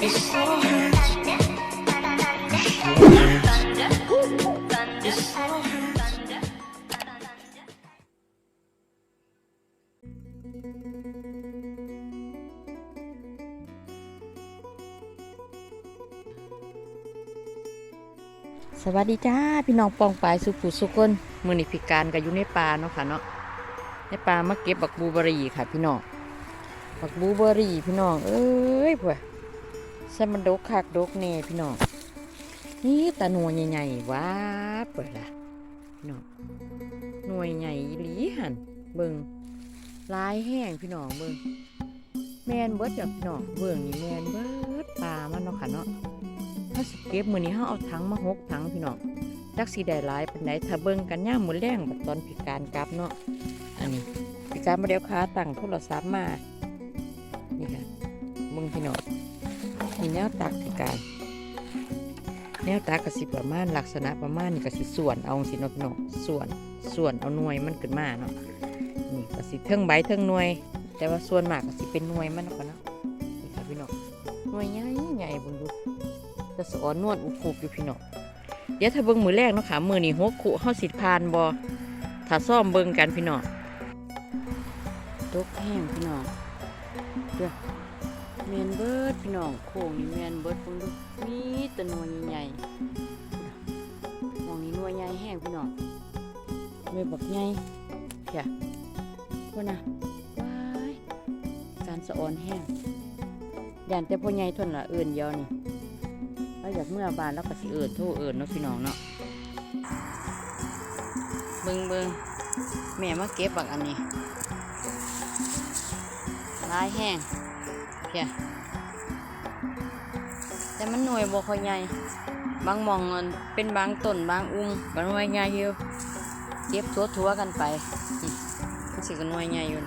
สวัสดีจ้าพี่น้องปองปายสุขุสุคนมือนี่พิการก็อยู่ในป่าเนาะค่ะเนาะในป่ามาเก็บบักบูเบอรี่ค่ะ พี่น้องบักบูเบอรี่พี่น้องเอ้ยพวก ใส่มันดกคักดกเน่พี่น้องนี่ตาหน่วยใหญ่ๆว้าเปิดละพี่น้องหน่วยใหญ่หลีหันเบิงลายแห้งพี่น้องเบิงแมนเบิดจ้ะพี่น้องเบิงนี่แมนเบิดปลามันเนาะค่ะเนาะถ้าสิเก็บมือนี้เฮาเอาถังมาหกถังพี่น้องจักสิได้หลายปานใดถ้าเบิงกันย่ามมือแรงบัดตอนพิการกลับเนาะอันนี้พิการบ่ได้เอาขาตั้งโทรศัพท์มานี่ค่ะเบิงพี่น้อง แนวตักพิการแนวตักก็สิประมาณลักษณะประมาณนี้ก็สิส่วนเอาสิเนาะพี่น้องส่วนส่วนเอาหน่วยมันขึ้นมาเนาะนี่ก็สิเทิงใบเทิงหน่วย แต่ว่าส่วนมากก็สิเป็นหน่วยมันเนาะค่ะเนาะนี่ค่ะพี่น้องหน่วยใหญ่ใหญ่บิ่งดูจะสอนนวดอุคุบอยู่พี่น้องเดี๋ยวถ้าเบิ่งมือแรกเนาะค่ะมือนี่หกขุเฮาสิพานบอถ้าซ่อมเบิ่งกันพี่น้องตกแห้งพี่น้องเด้อ แมนเบิดพี่น้องโค้งนี่แมนเบิดเบิ่งดูมีตะนวยใหญ่มองนี่นวยใหญ่แห้งพี่น้องหนวยบักใหญ่เพียว่านะว้ายการสะออนแห้งย่านแต่พ่อใหญ่ทนละเอื่นเดียาวนี่เราอยากเมื่อบานแล้วก็สิเอิญโทรเอิญเนาะพี่น้องเนาะเบิงเบิงแม่มาเก็บบักอันนี้ลายแห้ง เพียแต่มันหน่วยบ่ค่อยใหญ่บางมองเป็นบางต้นบางอุ้งก็หน่วยใหญ่อยู่เก็บทั่วทั่วกันไปสิก็หน่วยใหญ่อยู่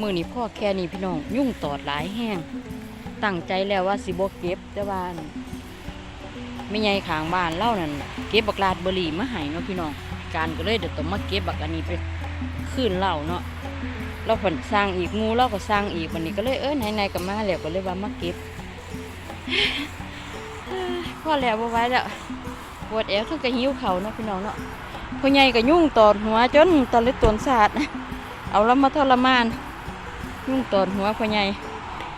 มือนี้พ่อแค่นี้พี่น้องยุ่งตอดหลายแห้งตั้งใจแล้วว่าสิบ่เก็บแต่ว่าอั่นไม่ใหญ่ขางบ้านเล่านั่นเก็บบักลาดเบรีมาให้เนาะพี่น้องการก็เลยเดี๋ยวต้องมาเก็บบักอันนี้ไป ขึ้นเหล่าเนาะเราผลสร้างอีกงูเราก็สร้างอีกวันนี้ก็เลยเออไหนๆก็มาแล้วก็เลยว่ามาเก็บพอแล้วบ่ไหว้แล้วปวดแอวทั้งกระหิวเขาเนาะพี่น้องเนาะพ่อใหญ่ก็ยุ่งตอดหัวจนตอนเล็กตนสาดเอาแล้วมาทรมาน ยุ่งตอดหัวพ่อใหญ่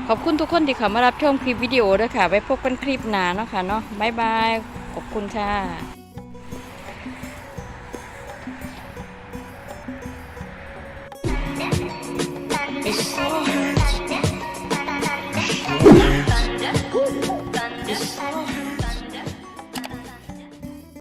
ขอบคุณทุกคนที่เข้ามารับชมคลิปวิดีโอด้วยค่ะไว้พบกันคลิปหน้าเนาะค่ะเนาะบ๊ายบายขอบคุณค่ะ